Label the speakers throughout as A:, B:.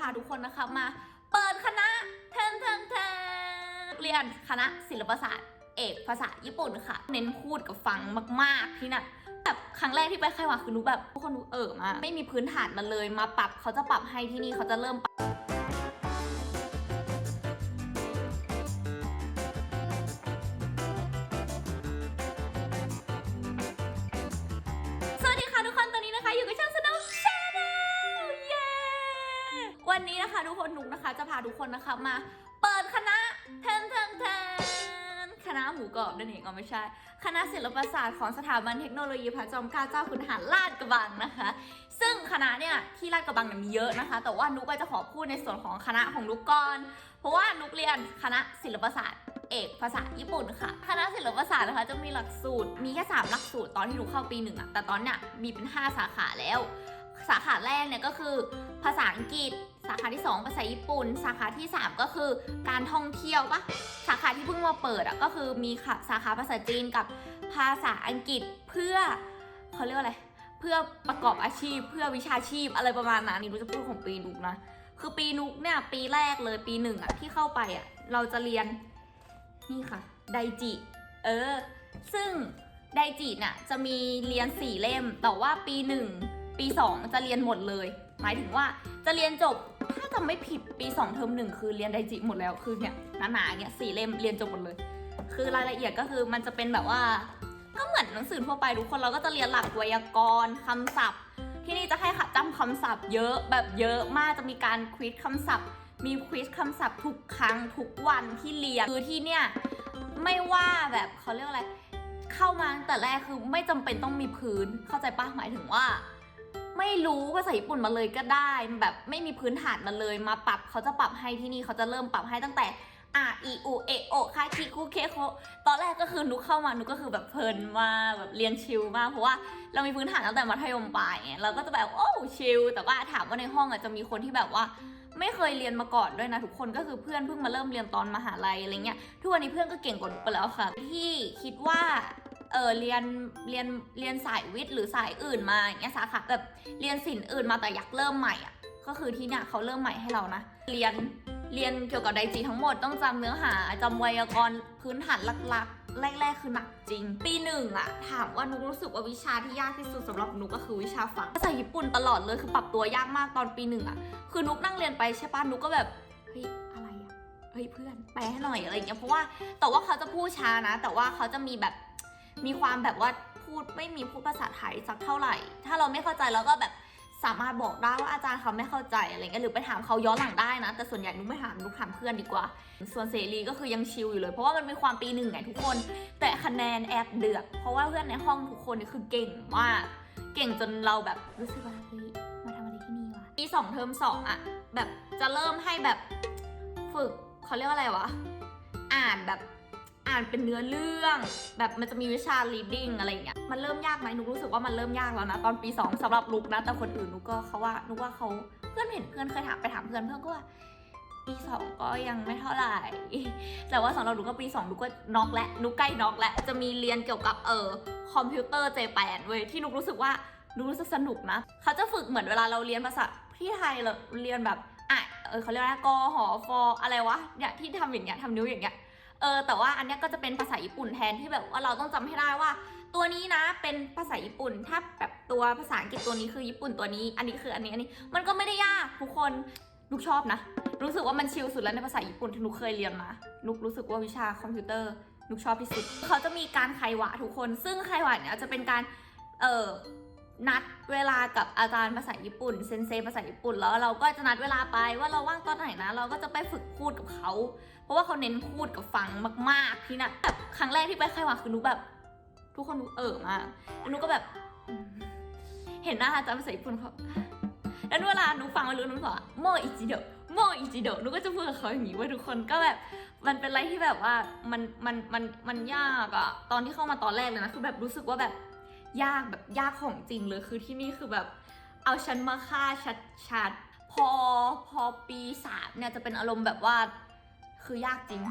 A: พาทุกคนนะคะมาเปิดคณะเทนเทนเทนเรียนคณะศิลปศาสตร์เอกภาษาญี่ปุ่นค่ะ เน้นพูดกับฟังมาก ๆ ที่นั่นแบบครั้งแรกที่ไปไคยวาคือหนูแบบทุกคนหนูเออมากไม่มีพื้นฐานมาเลยมาปรับเขาจะปรับให้ที่นี่เขาจะเริ่มปรับ ทุกคนหนุกนะคะ จะพาทุกคนนะคะมา เปิดคณะเทนเทนเทนคณะหมูกรอบนั่นเองก็ไม่ใช่ คณะศิลปศาสตร์ของสถาบันเทคโนโลยีพระจอมเกล้าเจ้าคุณทหารลาดกระบังนะคะ ซึ่งคณะเนี่ยที่ลาดกระบังเนี่ยมีเยอะนะคะ แต่ว่านุกก็จะขอพูดในส่วนของคณะของนุกก่อน เพราะว่านุกเรียนคณะศิลปศาสตร์เอกภาษาญี่ปุ่นค่ะ คณะศิลปศาสตร์นะคะ จะมีหลักสูตร มีแค่ 3 หลักสูตรตอนที่หนูเข้าปีหนึ่งอะแต่ตอนเนี้ยมีเป็น 5 สาขาแล้ว สาขาแรกเนี่ยก็คือ ภาษาอังกฤษ สาขาที่ 2 ภาษาญี่ปุ่น สาขาที่ 3 ก็คือการท่องเที่ยวปะสาขาที่เพิ่งมาเปิดอะก็คือมีค่ะสาขาภาษาจีนกับภาษาอังกฤษเพื่อเขาเรียกว่าอะไร เพื่อประกอบอาชีพ เพื่อวิชาชีพอะไรประมาณนั้นนี่รู้จะพูดของปีนุกนะ คือปีนุกเนี่ยปีแรกเลยปีหนึ่งอะที่เข้าไปอะเราจะเรียนนี่ค่ะไดจิ เออ ซึ่งไดจิเนี่ยจะมีเรียนสี่เล่ม แต่ว่าปีหนึ่งปีสองจะเรียนหมดเลย หมายถึงว่าจะเรียนจบถ้าจำไม่ผิดปี2เทอมหนึ่งคือเรียนไดจิหมดแล้วคือเนี่ยหนาๆเนี่ยสี่เล่มเรียนจบหมดเลย คือรายละเอียดก็คือมันจะเป็นแบบว่า ก็เหมือนหนังสือทั่วไปทุกคนเราก็จะเรียนหลักไวยากรณ์คำศัพท์ ที่นี่จะให้ขัดจำคำศัพท์เยอะแบบเยอะมากจะมีการควิสคำศัพท์มีควิสคำศัพท์ทุกครั้งทุกวันที่เรียนคือที่เนี่ยไม่ว่าแบบเขาเรียกอะไร เข้ามาตั้งแต่แรกคือไม่จำเป็นต้องมีพื้นเข้าใจปะหมายถึงว่า ไม่รู้ภาษาญี่ปุ่นมาเลยก็ได้ แบบไม่มีพื้นฐานมาเลยมาปรับเขาจะปรับให้ที่นี่เขาจะเริ่มปรับให้ตั้งแต่อะอีอูเอโอคาคิคุเคโคตอนแรกก็คือนุกเข้ามานุกก็คือแบบเพลินมากแบบเรียนชิลมากเพราะว่าเรามีพื้นฐานตั้งแต่มัธยมปลายไงเราก็จะแบบโอ้ชิลแต่ว่าถามว่าในห้องอะจะมีคนที่แบบว่าไม่เคยเรียนมาก่อนด้วยนะทุกคนก็คือเพื่อนเพิ่งมาเริ่มเรียนตอนมหาลัยอะไรเงี้ยทุกวันนี้เพื่อนก็เก่งกว่าหนูไปแล้วค่ะ ที่คิดว่า เออเรียนเรียนเรียนสายวิทย์หรือสายอื่นมาอย่างเงี้ยสาขาแบบเรียนศิลป์อื่นมาแต่อยากเริ่มใหม่อะก็คือที่เนี่ยเขาเริ่มใหม่ให้เรานะ เรียนเรียนเกี่ยวกับไดจีทั้งหมดต้องจำเนื้อหาจำไวยากรณ์พื้นฐานหลักๆ แรกๆ คือหนักจริง ปีหนึ่งอะถามว่านุกรู้สึกว่าวิชาที่ยากที่สุดสำหรับนุกก็คือวิชาฟังภาษาญี่ปุ่นตลอดเลยคือปรับตัวยากมากตอนปีหนึ่งอะคือนุกนั่งเรียนไปใช่ปะนุกก็แบบเฮ้ยอะไรอะเฮ้ยเพื่อนแปลให้หน่อยอะไรอย่างเงี้ยเพราะว่าแต่ว่าเขาจะพูดช้านะ แต่ว่าเขาจะมีแบบ มีความแบบว่าพูดไม่มีพูดภาษาไทยสักเท่าไหร่ ถ้าเราไม่เข้าใจเราก็แบบสามารถบอกได้ว่าอาจารย์เขาไม่เข้าใจอะไรเงี้ยหรือไปถามเขาย้อนหลังได้นะ แต่ส่วนใหญ่นุกไม่ถามนุกถามเพื่อนดีกว่า ส่วนเสรีก็คือยังชิลอยู่เลย เพราะว่ามันมีความปีหนึ่งไงทุกคน แต่คะแนนแอบเดือดเพราะว่าเพื่อนในห้องทุกคนนี่คือเก่งมากเก่งจนเราแบบรู้สึกว่าเฮ้ยมาทำอะไรที่นี่วะปีสองเทอมสองอะแบบจะเริ่มให้แบบฝึกเขาเรียกว่าอะไรวะ อ่านแบบ อ่านเป็นเนื้อเรื่อง แบบมันจะมีวิชา reading อะไรอย่างเงี้ยมันเริ่มยากไหมนุกรู้สึกว่ามันเริ่มยากแล้วนะตอนปีสองสำหรับนุกนะ แต่คนอื่นนุกก็เขาว่านุกว่าเขาเพื่อนเห็นเพื่อนเคยถามไปถามเพื่อนเพื่อนก็ว่าปีสองก็ยังไม่เท่าไหร่ แต่ว่าสำหรับหนูก็ปีสองหนูก็น็อกและหนูใกล้น็อกและจะมีเรียนเกี่ยวกับเออคอมพิวเตอร์เจแปนเว้ยที่หนุกรู้สึกว่าหนูรู้สึกสนุกนะ เขาจะฝึกเหมือนเวลาเราเรียนภาษาที่ไทยเราเรียนแบบอะเออเขาเรียกว่ากอหอฟออะไรวะเนี่ยที่ทำอย่างเงี้ยทำนิ้วอย่างเงี้ย เออแต่ว่าอันเนี้ยก็จะเป็นภาษาญี่ปุ่นแทนที่แบบว่าเราต้องจำให้ได้ว่า ตัวนี้นะเป็นภาษาญี่ปุ่น ถ้าแบบตัวภาษาอังกฤษตัวนี้คือญี่ปุ่นตัวนี้ อันนี้คืออันนี้อันนี้ มันก็ไม่ได้ยากทุกคนนุกชอบนะ รู้สึกว่ามันชิลสุดแล้วในภาษาญี่ปุ่นที่นุกเคยเรียนมา นุกรู้สึกว่าวิชาคอมพิวเตอร์ นุกชอบที่สุด เขาจะมีการไขวะทุกคน ซึ่งไขวะเนี่ยจะเป็นการ เออ นัดเวลากับอาจารย์ภาษาญี่ปุ่นเซนเซภาษาญี่ปุ่นแล้วเราก็จะนัดเวลาไปว่าเราว่างตอนไหนนะ เราก็จะไปฝึกพูดกับเขา เพราะว่าเขาเน้นพูดกับฟังมาก ๆ ที่นั่นแบบครั้งแรกที่ไปไขวะคือนุแบบ ทุกคนนุเออมากแล้วนุก็แบบ เห็นหน้าอาจารย์ภาษาญี่ปุ่นเขาแล้วเวลาหนูฟังมันรู้หนูบอกโมอิจิโดะโมอิจิโดะหนูก็จะพูดกับเขาอย่างนี้ว่าทุกคนก็แบบ มันเป็นอะไรที่แบบว่ามันมันมันมันยากอะตอนที่เข้ามาตอนแรกเลยนะคือแบบรู้สึกว่าแบบ ยากแบบยากของจริงเลยคือที่นี่คือแบบเอาฉันมาฆ่าชัดชัดๆพอพอปีสามเนี่ยจะเป็นอารมณ์แบบว่าคือยากจริง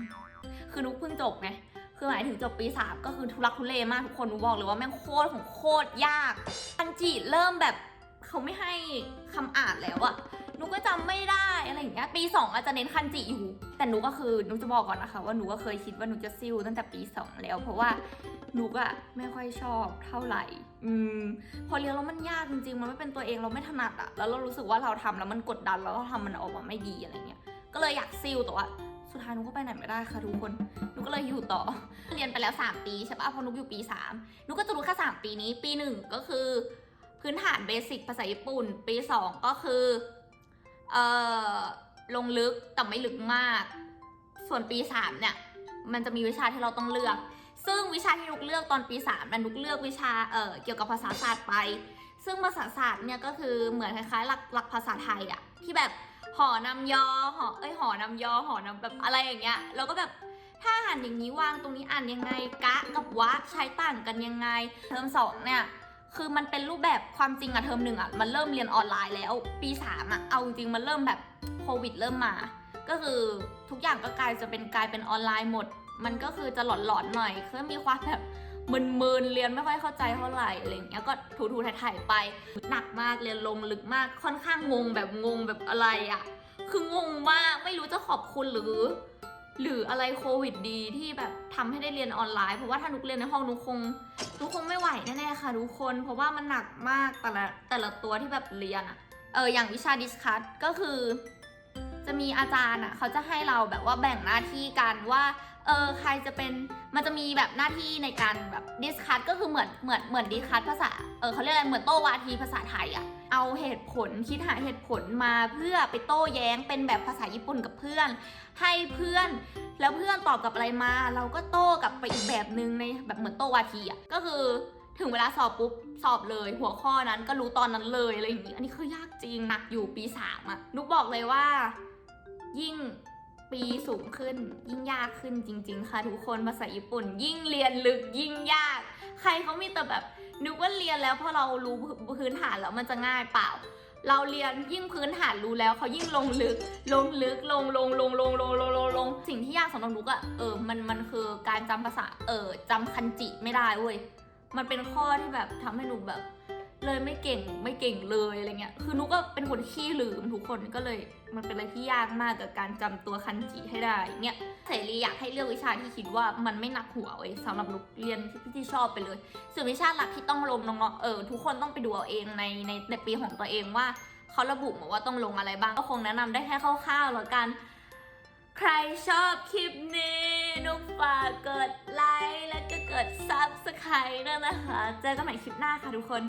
A: คือนุกเพิ่งจบไงคือหมายถึงจบปีสามก็คือทุลักทุเลมากทุกคนนุบอกเลยว่าแม่งโคตรของโคตรยากอันจีเริ่มแบบเขาไม่ให้คำอ่านแล้วอะ หนูก็จำไม่ได้อะไรอย่างเงี้ยปีสองอาจจะเน้นคันจิอยู่ แต่หนูก็คือหนูจะบอกก่อนนะคะ ว่าหนูก็เคยคิดว่าหนูจะซิลตั้งแต่ปีสองแล้ว เพราะว่าหนูก็ไม่ค่อยชอบเท่าไหร่ อืม พอเรียนแล้วมันยากจริงๆ มันไม่เป็นตัวเองเราไม่ถนัดอะแล้วเรารู้สึกว่าเราทำแล้วมันกดดันแล้วเราทำมันออกมาไม่ดีอะไรเงี้ย ก็เลยอยากซิลแต่ว่าสุดท้ายหนูก็ไปไหนไม่ได้ค่ะทุกคนหนูก็เลยอยู่ต่อ เรียนไปแล้ว 3 ปีใช่ปะพอหนุกอยู่ปี3หนูก็จะรู้แค่3ปีนี้ ปี 1 ก็คือ พื้นฐานเบสิกภาษาญี่ปุ่น ปี 2 ก็คือ เออลงลึกแต่ไม่ลึกมาก ส่วนปี3เนี่ย มันจะมีวิชาที่เราต้องเลือก ซึ่งวิชาที่นุกเลือกตอนปี3นั้นนุกเลือกวิชาเอ่อเกี่ยวกับภาษาศาสตร์ไป ซึ่งภาษาศาสตร์เนี่ยก็คือเหมือนคล้ายๆ หลักหลักภาษาไทยอะที่แบบหอนำยอหอเอ้ยหอนำยอหอนำแบบอะไรอย่างเงี้ยแล้วก็แบบถ้าอ่านอย่างนี้วางตรงนี้อ่านยังไงกะกับวะใช้ต่างกันยังไงเทอมสองเนี่ย คือมันเป็นรูปแบบความจริงอะเทอมหนึ่งอะมันเริ่มเรียนออนไลน์แล้ว ปีสามอะเอาจริงมันเริ่มแบบโควิดเริ่มมา ก็คือทุกอย่างก็กลายจะเป็นกลายเป็นออนไลน์หมด มันก็คือจะหลอนๆหน่อยคือมีความแบบมึนๆเรียนไม่ค่อยเข้าใจเท่าไหร่อะไรเงี้ยก็ถูๆถ่ายๆไปหนักมากเรียนลงลึกมากค่อนข้างงงแบบงงแบบอะไรอะคืองงมากไม่รู้จะขอบคุณหรือ หรืออะไรโควิดดีที่แบบทำให้ได้เรียนออนไลน์เพราะว่าถ้านุกเรียนในห้องนุกคงนุกคงไม่ไหวแน่ๆค่ะทุกคน เพราะว่ามันหนักมากแต่ละแต่ละตัวที่แบบเรียนอะเอออย่างวิชาดิสคัตก็คือ จะมีอาจารย์อะเขาจะให้เราแบบว่าแบ่งหน้าที่กันว่าเออใครจะเป็นมันจะมีแบบหน้าที่ในการแบบดิสคัตก็คือเหมือนเหมือนเหมือนดิสคัตภาษาเออเขาเรียกอะไรเหมือนโต้วาทีภาษาไทยอะเอาเหตุผลคิดหาเหตุผลมาเพื่อไปโต้แย้งเป็นแบบภาษาญี่ปุ่นกับเพื่อน ให้เพื่อนแล้วเพื่อนตอบกับอะไรมา เราก็โต้กลับไปอีกแบบนึงในแบบเหมือนโต้วาทีอะก็คือถึงเวลาสอบปุ๊บ สอบเลย หัวข้อนั้นก็รู้ตอนนั้นเลยอะไรอย่างนี้ อันนี้คือยากจริงหนักอยู่ปีสามอะนุกบอกเลยว่า ยิ่งปีสูงขึ้นยิ่งยากขึ้นจริง ๆ ค่ะทุกคนภาษาญี่ปุ่น ยิ่งเรียนลึกยิ่งยาก ใครเขามีแต่แบบนึกว่าเรียนแล้วพราะเรารู้พื้นฐานแล้วมันจะง่ายเปล่า เราเรียนยิ่งพื้นฐานรู้แล้วเขายิ่งลงลึก ลงลึกลงลงลงลงลงลงลงลงสิ่งที่ยากสำหรับนุกอะเออมันมันคือการจำภาษาเออจำคันจิไม่ได้เว้ยมันเป็นข้อที่แบบทำให้หนูแบบ เลยไม่เก่งไม่เก่งเลยอะไรเงี้ย คือนุกก็เป็นคนขี้ลืมทุกคนก็เลยมันเป็นอะไรที่ยากมากกับการจำตัวคันจิให้ได้เนี่ยเสรีอยากให้เลือกวิชาที่คิดว่ามันไม่หนักหัวเว้ยสำหรับนุกเรียนที่ที่ชอบไปเลย ส่วนวิชาหลักที่ต้องลงน้องๆเออทุกคนต้องไปดูเอาเองในในในปีของตัวเองว่าเขาระบุมาว่าต้องลงอะไรบ้างก็คงแนะนำได้แค่คร่าวๆแล้วกันใครชอบคลิปนี้นุกฝากกดไลค์และก็กด subscribe ด้วยนะคะ เจอกันใหม่คลิปหน้าค่ะทุกคน